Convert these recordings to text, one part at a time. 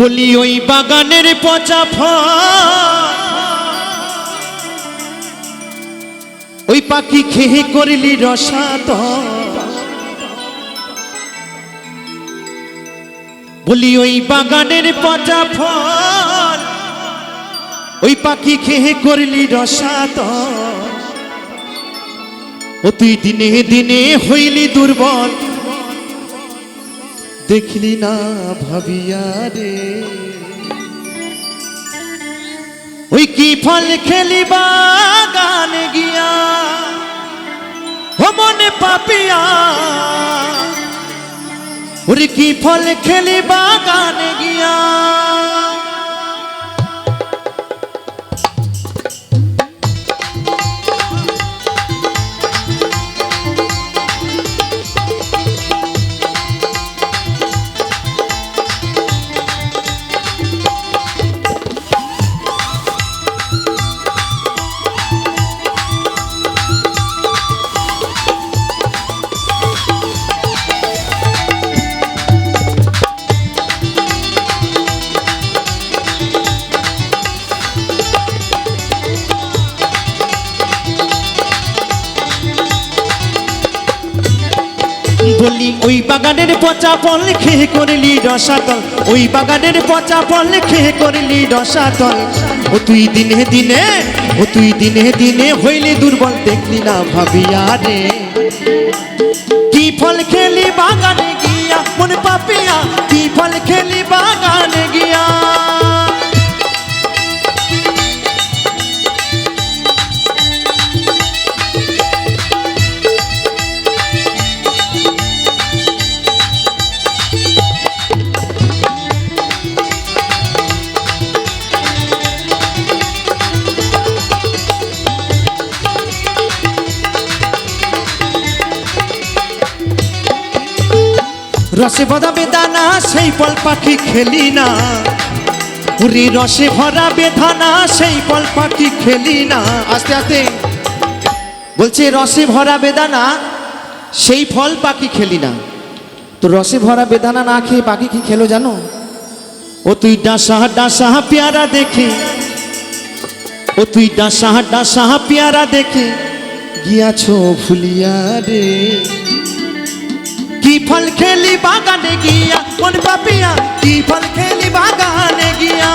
বলি ওই বাগানের পচা ওই পাখি খেয়ে করলি রসাত। বলি ওই বাগানের পচা ফল। ওই পাখি খেয়ে করলি রসাত। ও তুই দিনে দিনে হইলি দুর্বল। দেখলি না ভাবিয়া রে। ওই কি ফল খেলি গান গিয়া? ও মনে পাপিয়া। ওরে কি ফল খেলি বলি, ওই বাগানের পচা ফল খেয়ে করলি রসাতল। ওই বাগানের পচা ফল খেয়ে করলি রসাতল। ও তুই দিনে দিনে, ও তুই দিনে দিনে হইলি দুর্বল, দেখলি না ভাবিয়া রে। কি ফল খেলি বাগানে গিয়া, মনে পাপিয়া, কি ফল খেলি বাগানে গিয়া? রসে ভরা বেদানা, সেই ফল পাখি খেলি না। পুরি রসে ভরা বেদানা, সেই ফল পাখি খেলি না। আস্তে আস্তে। বলছে, রসে ভরা বেদানা, সেই ফল পাখি খেলি না। তো রসে ভরা বেদানা না খেয়ে পাখি কি খেলো জানো? ও তুই ডাসা ডাসা, পেয়ারা দেখে। ও তুই ডাসা ডাসা, পেয়ারা দেখে। গিয়াছো ফুলিয়া রে। কি ফল খেলি বাগানে গিয়া? মন পাপিয়া কি ফল খেলি বাগানে গিয়া?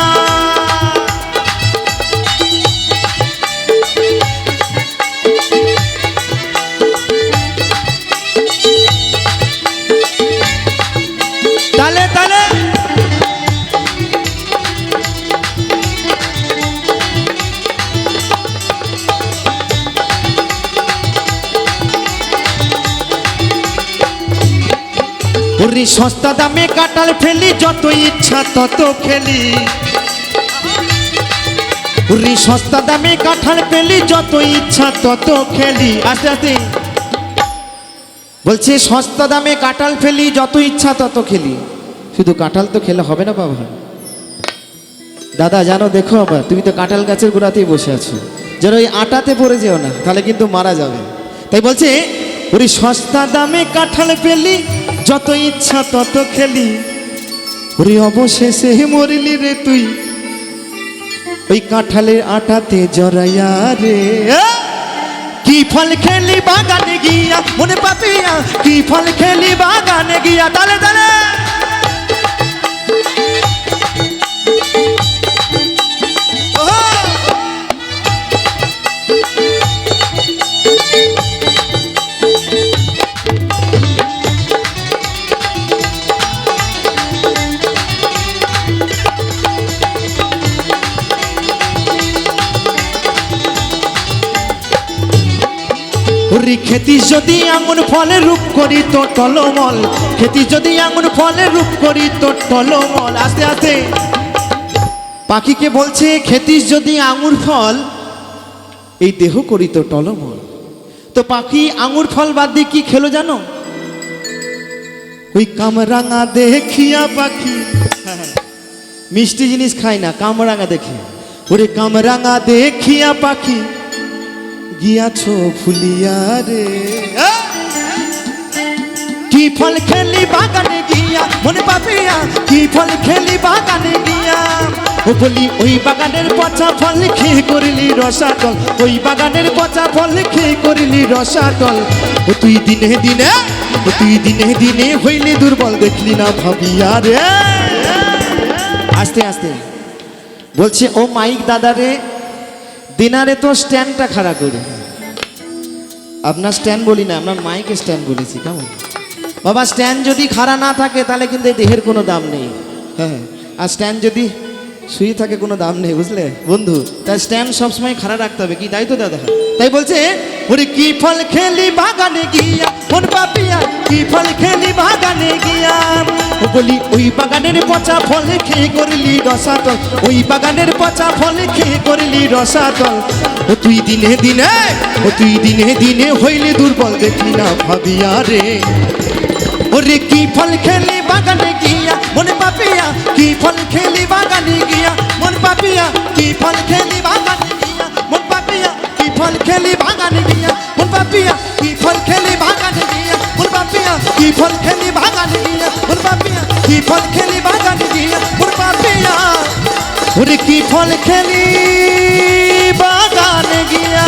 ওরে সস্তা দামে কাটাল ফেলি যত ইচ্ছা তত খেলি। ওরে সস্তা দামে কাঁঠাল পেলি যত ইচ্ছা তত খেলি। আস্তে আস্তে। বলছে, সস্তা দামে কাঁঠাল ফেলি যত ইচ্ছা তত খেলি। শুধু কাঁঠাল তো খেলে হবে না বাবা। দাদা, জানো, দেখো আবার, তুমি তো কাঁঠাল গাছের গোড়াতেই বসে আছো। যেন ওই আটাতে পড়ে যেও না, তাহলে কিন্তু মারা যাবে। তাই বলছে ওরে সস্তা দামে কাঁঠাল পেলি যত ইচ্ছা তত খেলি। ওরে অবশেষে মরিলি রে তুই। ওই কাঁঠালের আটাতে জড়াইয়া রে। কি ফল খেলি বাগানে গিয়া? মনে পাপিয়া, কি ফল খেলি বাগানে গিয়া? তালে তালে! ওরে খেতি, যদি আঙুর ফলে রূপ করি তো টলমল। খেতি, যদি আঙুর ফলে রূপ করি তো টলমল। আস্তে আস্তে। পাখিকে বলছে খেতিস যদি আঙুর ফল, এই দেহ করি তো টলমল। তো পাখি আঙুর ফল বাদ দিয়ে কি খেলো জানো? ওই কামরাঙা দেখিয়া পাখি। মিষ্টি জিনিস খায় না, কামরাঙা দেখে। ওরে কামরাঙা দেখিয়া পাখি। গিয়াছো ফুলিয়া রে। কি ফল খেলি বাগানে গিয়া? মনে পাপিয়া কি ফল খেলি বাগানে গিয়া? ও বলি ওই বাগানের পচা ফল খেয়ে করিলি রসাতল। ওই বাগানের পচা ফল খেয়ে করিলি রসাতল। ও তুই দিনে দিনে ও তুই দিনে দিনে হইলি দুর্বল দেখলি না ভাবিয়া রে। আস্তে আস্তে। বলছে ও মাইক দাদারে দিনারে তো স্ট্যান্ডটা খাড়া করে আপনার স্ট্যান্ড বলি না, আপনার মাইকে স্ট্যান্ড বলেছি, কেমন? বাবা, স্ট্যান্ড যদি খাড়া না থাকে, তাহলে কিন্তু এই দেহের কোনো দাম নেই। হ্যাঁ আর স্ট্যান্ড যদি শুয়ে থাকে, কোনো দাম নেই, বুঝলে? বন্ধু, তাই স্ট্যান্ড সবসময় খাড়া রাখতে হবে, কি? তাই তো, দাদা? তাই বলছে, ওরে কি ফল খেলি বাগানে গিয়া, মন পাপিয়া কি ফল খেলি বাগানে গিয়া বলি, ওই বাগানের পচা ফল খেয়ে করলি রসাতল ওই বাগানের পচা ফল খেয়ে করলি রসাতল ও তুই দিনে দিনে, ও তুই দিনে দিনে হইলে দুর্বল, দেখলি না ভাবিয়া রে। ওরে কি ফল খেলি বাগানে গিয়া, মনে পাপিয়া? কি ফল খেলি বাগানে গিয়া, মন পাপিয়া? কি ফল খেলি বাগানে গিয়া, মন পাপিয়া? কি ফল খেলি বাগানে গিয়া, মন পাপিয়া? কি ফল খেলি বাগানে গিয়া, মন পাপিয়া? কি ফল খেলি কি ফল খেলি বাগান গিয়া মোর পাপিয়া ওরে কি ফল খেলি বাগান গিয়া